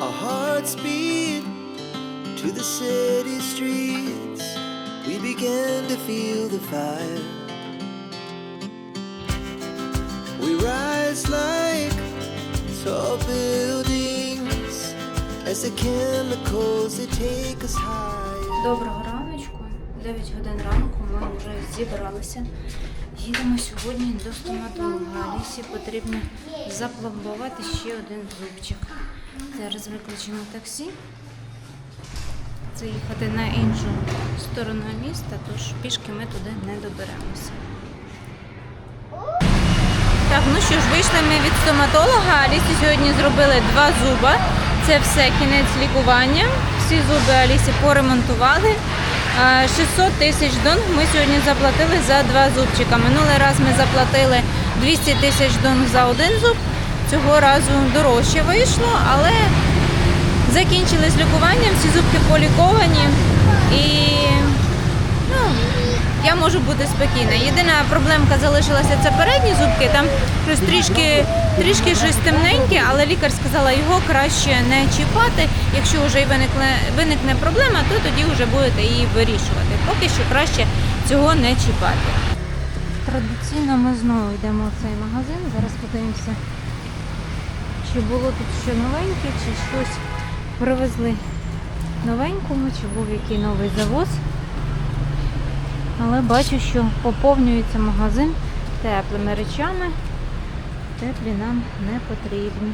Our hearts beat to the city streets. We began to feel the fire. We rise like tall buildings as the chemicals they take us higher. Доброго раночку, 9 годин ранку ми вже зібралися. Їдемо сьогодні до стоматолога. Алісі потрібно запломбувати ще один зубчик. Зараз викличемо таксі. Це їхати на іншу сторону міста, тож пішки ми туди не доберемося. Так, ну що ж, вийшли ми від стоматолога. Алісі сьогодні зробили два зуба. Це все кінець лікування. Всі зуби Алісі поремонтували. 600 тисяч донг ми сьогодні заплатили за два зубчика. Минулий раз ми заплатили 200 тисяч донг за один зуб. Цього разу дорожче вийшло, але закінчили з лікуванням, всі зубки поліковані. І ну, я можу бути спокійна. Єдина проблемка залишилася це передні зубки. Там щось трішки, трішки щось темненьке, але лікар сказала, його краще не чіпати. Якщо вже виникне, виникне проблема, то тоді вже будете її вирішувати. Поки що краще цього не чіпати. Традиційно ми знову йдемо в цей магазин. Зараз подивимося, чи було тут що новеньке, чи щось привезли новенькому, чи був який новий завоз. Але бачу, що поповнюється магазин теплими речами. Теплі нам не потрібні.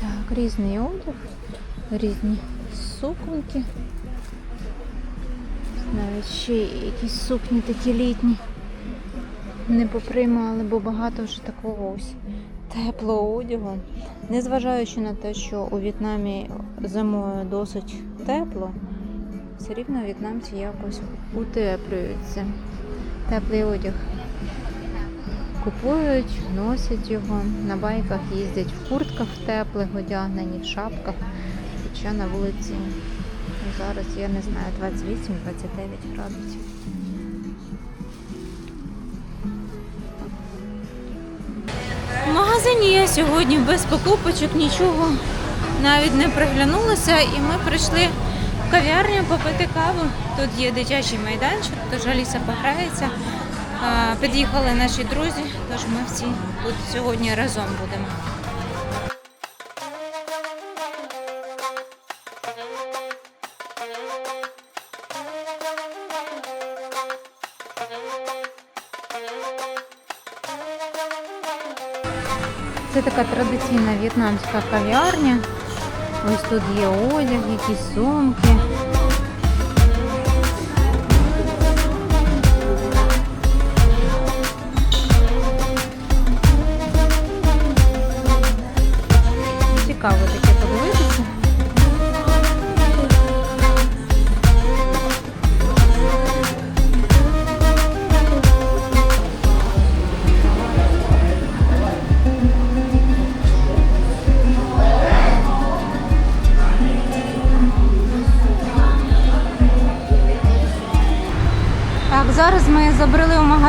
Так, різний одяг, різні суконьки. Навіть ще якісь сукні такі літні. Не поприймали, бо багато вже такого ось теплого одягу. Незважаючи на те, що у В'єтнамі зимою досить тепло, все рівно в'єтнамці якось утеплюються. Теплий одяг купують, носять його, на байках їздять в куртках теплих одягнені, в шапках. Хоча на вулиці зараз, я не знаю, 28-29 градусів. Магазині я сьогодні без покупочок нічого навіть не приглянулася, і ми прийшли в кав'ярню попити каву. Тут є дитячий майданчик, тож Аліса пограється. Під'їхали наші друзі, тож ми всі тут сьогодні разом будемо. Це така традиційна в'єтнамська кав'ярня. Ось тут є одяг, якісь сумки.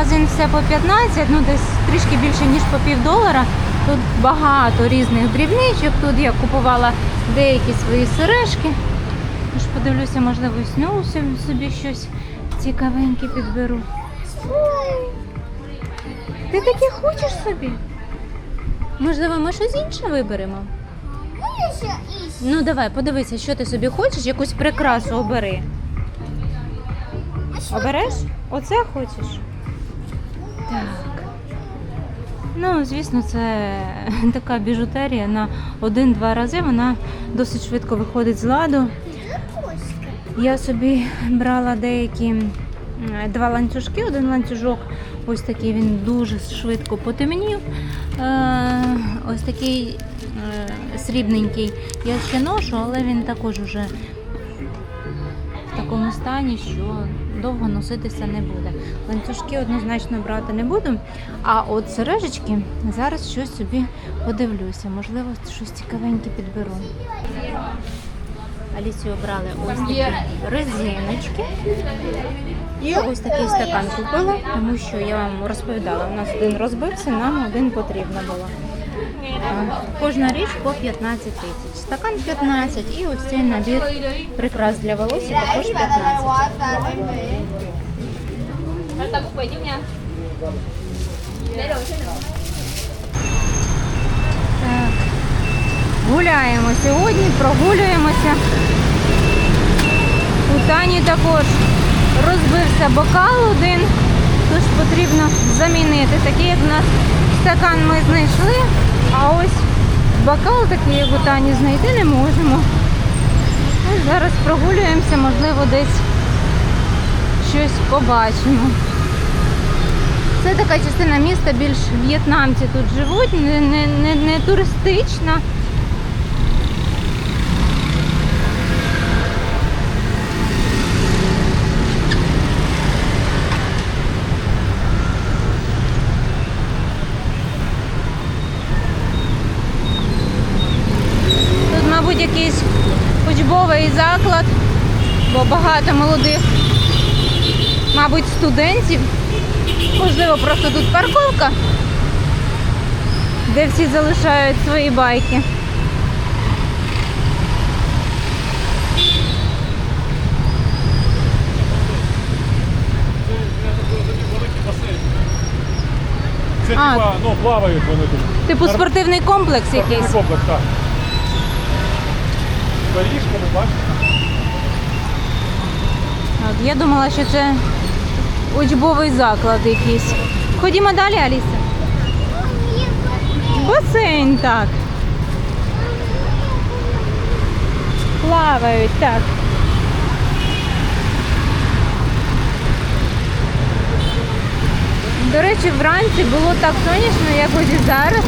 Магазин все по 15, ну десь трішки більше, ніж по пів долара. Тут багато різних дрібничок. Тут я купувала деякі свої сережки. Тож подивлюся, можливо, з нього собі- собі щось цікавеньке підберу. Ой, ти таке хочеш собі? Можливо, ми щось інше виберемо? Ну давай, подивися, що ти собі хочеш, якусь прикрасу обери. Обереш? Оце хочеш? Так. Ну, звісно, це така біжутерія на один-два рази. Вона досить швидко виходить з ладу. Я собі брала деякі два ланцюжки, один ланцюжок, ось такий він дуже швидко потемнів. Е, ось такий е, срібненький. Я ще ношу, але він також уже в такому стані, що довго носитися не буде. Ланцюжки однозначно брати не буду. А от сережечки зараз щось собі подивлюся. Можливо, щось цікавеньке підберу. Алісі обрали ось такі резиночки. І ось такий стакан купила, тому що я вам розповідала, у нас один розбився, нам один потрібно було. Кожна річ по 15 тисяч. Стакан 15 і ось цей набір прикрас для волосся також 15. Так. Гуляємо сьогодні, прогулюємося. У Тані також розбився бокал один, тож потрібно замінити. Такий, як у нас стакан ми знайшли, а ось бокал такий, як у Тані, знайти не можемо. Ось зараз прогулюємося, можливо, десь щось побачимо. Це така частина міста, більш в'єтнамці тут живуть, не, не, не, не туристична. Тут, мабуть, якийсь учбовий заклад, бо багато молодих, мабуть, студентів. Можливо, просто тут парковка, де всі залишають свої байки. Це А. типа, ну, плавають вони тут. Типу Нар- спортивний комплекс Спортивний якийсь. комплекс, так. Доріжками, бачите? От, я думала, що це учбовий заклад якийсь. Ходімо далі, Аліса. Басейн, так. Плавають, так. До речі, вранці було так сонячно, як ось і зараз.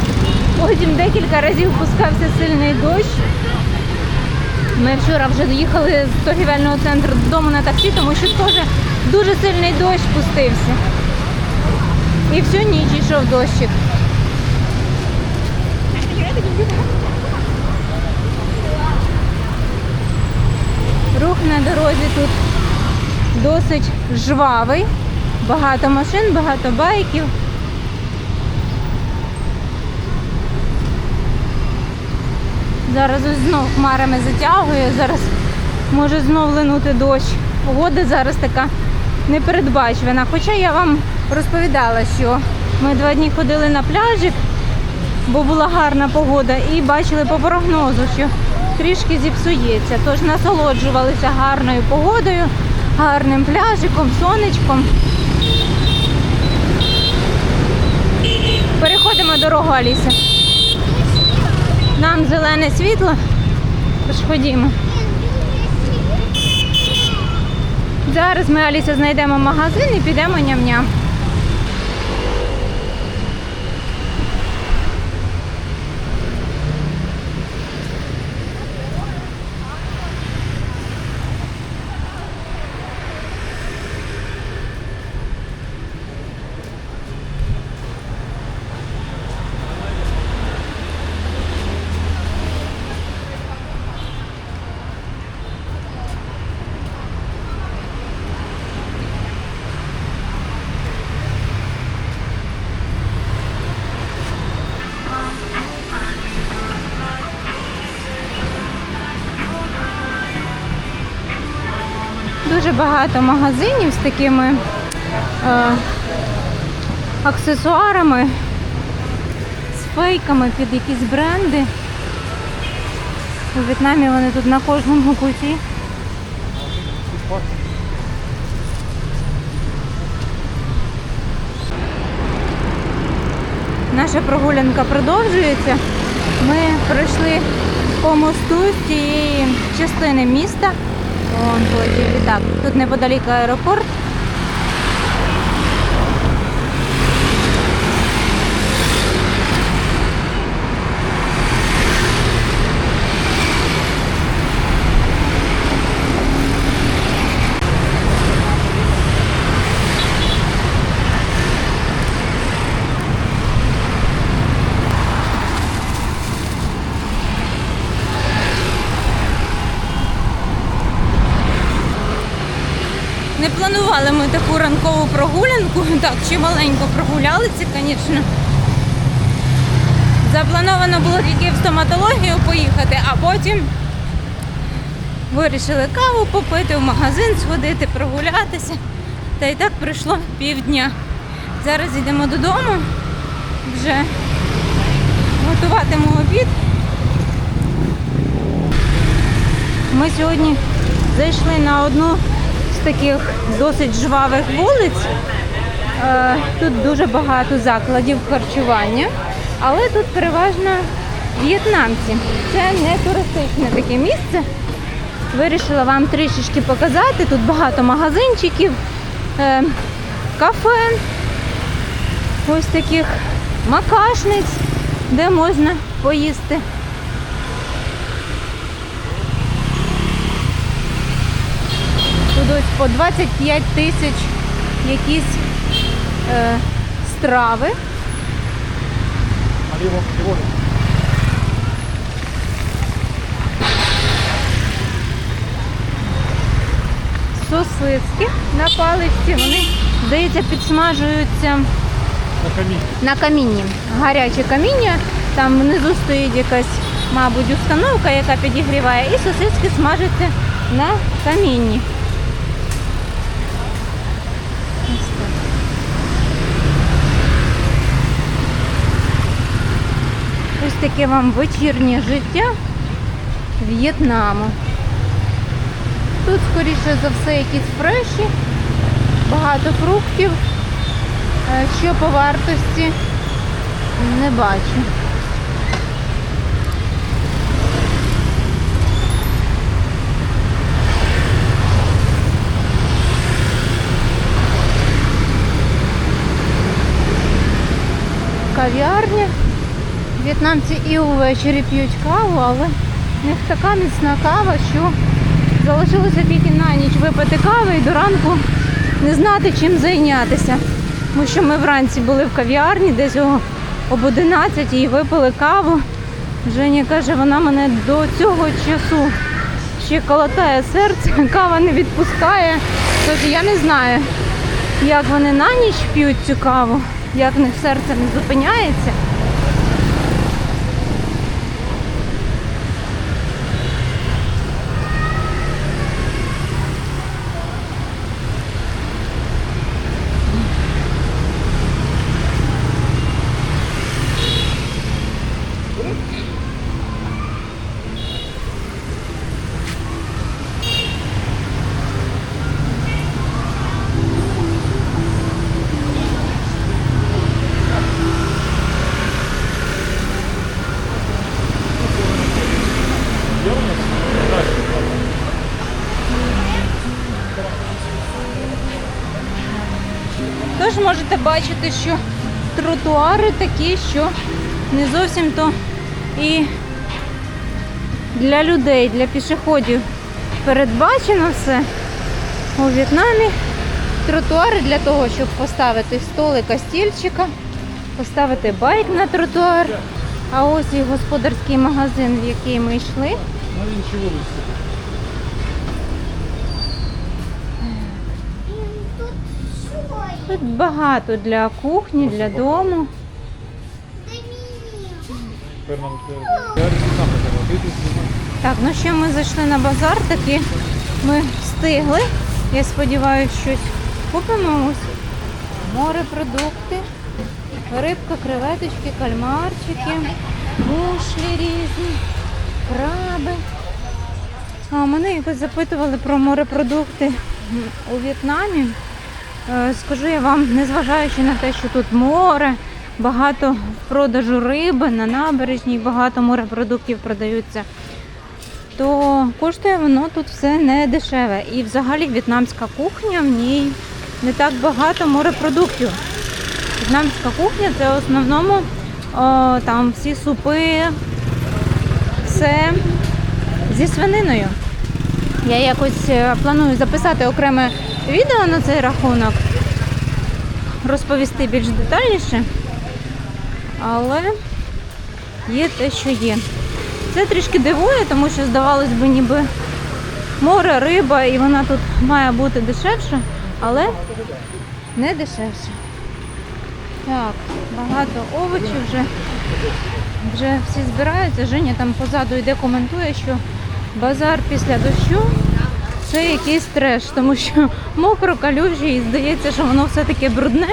Потім декілька разів пускався сильний дощ. Ми вчора вже доїхали з торгівельного центру додому на таксі, тому що теж дуже сильний дощ спустився. І всю ніч йшов дощик. Рух на дорозі тут досить жвавий. Багато машин, багато байків. Зараз ось знов хмарами затягує, зараз може знов линути дощ. Погода зараз така непередбачувана. Хоча я вам розповідала, що ми два дні ходили на пляжик, бо була гарна погода, і бачили по прогнозу, що трішки зіпсується. Тож насолоджувалися гарною погодою, гарним пляжиком, сонечком. Переходимо дорогу, Аліса. Нам зелене світло. Тож ходімо. Зараз ми Аліса знайдемо магазин і підемо ням-ням. Дуже багато магазинів з такими е, аксесуарами, з фейками під якісь бренди. У В'єтнамі вони тут на кожному куті. Наша прогулянка продовжується. Ми пройшли по мосту з цієї частини міста. Вон літак. Тут неподалік аеропорт. Не планували ми таку ранкову прогулянку. Так, чи маленько прогулялися, звісно. Заплановано було тільки в стоматологію поїхати, а потім вирішили каву попити, в магазин сходити, прогулятися. Та і так пройшло півдня. Зараз йдемо додому, вже готуватиму обід. Ми сьогодні зайшли на одну таких досить жвавих вулиць. Е, Тут дуже багато закладів харчування, але тут переважно в'єтнамці. Це не туристичне таке місце. Вирішила вам трішечки показати. Тут багато магазинчиків, е, кафе, ось таких макашниць, де можна поїсти. Ось по 25 тисяч якісь е, страви. Сосиски на паличці, вони, здається, підсмажуються На камінь. на камінні. Гаряче каміння, там внизу стоїть якась, мабуть, установка, яка підігріває, і сосиски смажаться на камінні. Ось так. Ось таке вам вечірнє життя В'єтнаму. Тут, скоріше за все, якісь фреші, багато фруктів. Е, Що по вартості не бачу. Кав'ярня. В'єтнамці і увечері п'ють каву, але в них така міцна кава, що залишилося тільки на ніч випити кави і до ранку не знати, чим зайнятися. Тому що ми вранці були в кав'ярні, десь об 11 і випили каву. Женя каже, вона мене до цього часу ще колотає серце, кава не відпускає. Тож я не знаю, як вони на ніч п'ють цю каву, як в них серце не зупиняється. Бачити, що тротуари такі, що не зовсім то і для людей, для пішоходів передбачено все. У В'єтнамі тротуари для того, щоб поставити столика, стільчика, поставити байк на тротуар. А ось і господарський магазин, в який ми йшли. На інші вулиці. Тут багато для кухні, для дому. Тепер нам. Так, ну що ми зайшли на базар, таки ми встигли. Я сподіваюся, щось купимо. Ось морепродукти, рибка, креветочки, кальмарчики, мушлі різні, краби. А мене якось запитували про морепродукти у В'єтнамі. Е, Скажу я вам, незважаючи на те, що тут море, багато продажу риби на набережній, багато морепродуктів продаються то коштує воно тут все не дешеве. І взагалі в'єтнамська кухня в ній не так багато морепродуктів. В'єтнамська кухня це в основному о, там всі супи, все зі свининою. Я якось е, планую записати окреме відео на цей рахунок, розповісти більш детальніше. Але є те, що є. Це трішки дивує, тому що здавалось би, ніби море, риба, і вона тут має бути дешевша, але не дешевше. Так, багато овочів вже вже всі збираються. Женя там позаду йде, коментує, що базар після дощу це якийсь треш, тому що мокро, калюжі і здається, що воно все таке брудне.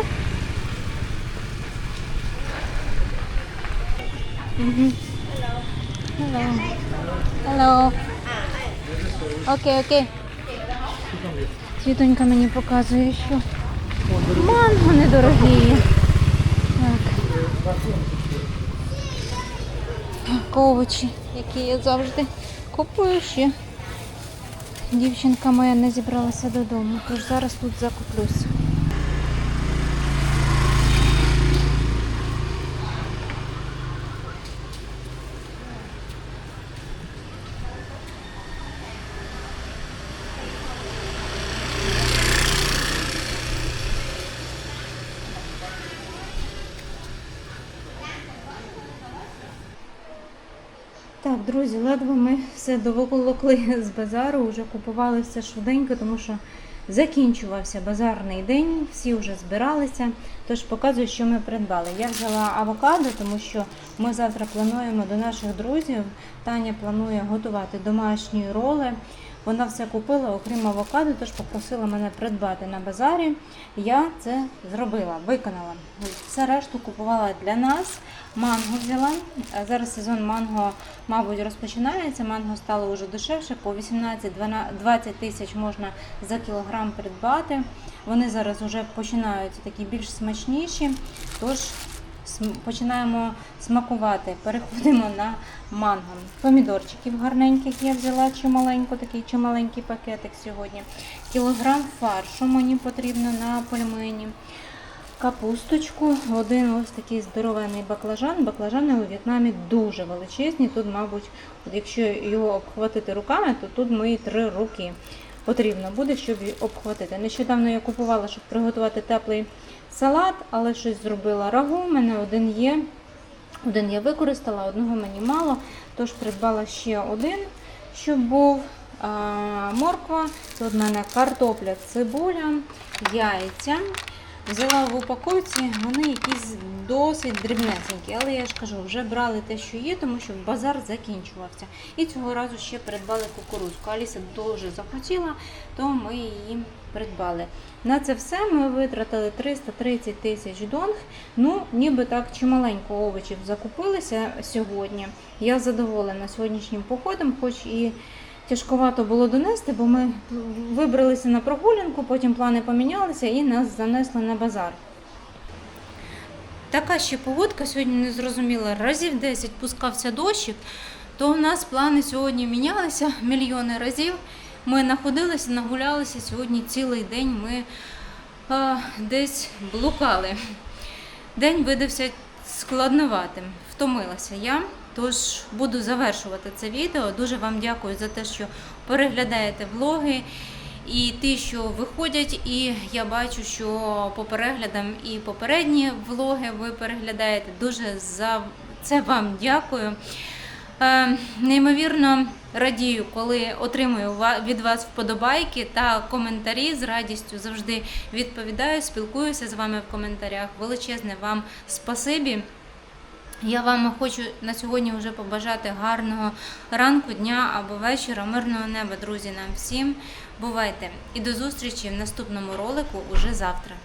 Окей, окей. Світонька мені показує, що манго недорогі. Так, овочі, які я завжди купую ще. Дівчинка моя не зібралася додому, тож зараз тут закуплюсь. Так, друзі, ледве ми все доволокли з базару, вже купували все швиденько, тому що закінчувався базарний день, всі вже збиралися. Тож показую, що ми придбали. Я взяла авокадо, тому що ми завтра плануємо до наших друзів. Таня планує готувати домашні роли. Вона все купила, окрім авокадо, тож попросила мене придбати на базарі. Я це зробила, виконала. Все решту купувала для нас. Манго взяла. Зараз сезон манго, мабуть, розпочинається. Манго стало вже дешевше, по 18-20 тисяч можна за кілограм придбати. Вони зараз вже починають такі більш смачніші. Тож починаємо смакувати. Переходимо на манго. Помідорчиків гарненьких я взяла чималенько, такий чималенький пакетик сьогодні. Кілограм фаршу мені потрібно на пельмені. Капусточку, один ось такий здоровенний баклажан. Баклажани у В'єтнамі дуже величезні. Тут, мабуть, якщо його обхватити руками, то тут мої три руки потрібно буде, щоб її обхватити. Нещодавно я купувала, щоб приготувати теплий салат, але щось зробила рагу. У мене один є. Один я використала, одного мені мало, тож придбала ще один, щоб був морква. Тут в мене картопля, цибуля, яйця. Взяла в упаковці, вони якісь досить дрібнесенькі, але я ж кажу, вже брали те, що є, тому що базар закінчувався. І цього разу ще придбали кукурудзку. Аліса дуже захотіла, то ми її придбали. На це все ми витратили 330 тисяч донг. Ну, ніби так чималенько овочів закупилися сьогодні. Я задоволена сьогоднішнім походом, хоч і тяжковато було донести, бо ми вибралися на прогулянку, потім плани помінялися і нас занесли на базар. Така ще погодка сьогодні не зрозуміла. Разів 10 пускався дощик, то у нас плани сьогодні мінялися мільйони разів. Ми находилися, нагулялися сьогодні цілий день. Ми а, десь блукали. День видався складноватим. Втомилася я. Тож буду завершувати це відео. Дуже вам дякую за те, що переглядаєте влоги і ті, що виходять. І я бачу, що по переглядам і попередні влоги ви переглядаєте. Дуже за це вам дякую. Е, Неймовірно радію, коли отримую від вас вподобайки та коментарі. З радістю завжди відповідаю, спілкуюся з вами в коментарях. Величезне вам спасибі. Я вам хочу на сьогодні вже побажати гарного ранку, дня або вечора, мирного неба, друзі, нам всім. Бувайте! І до зустрічі в наступному ролику уже завтра.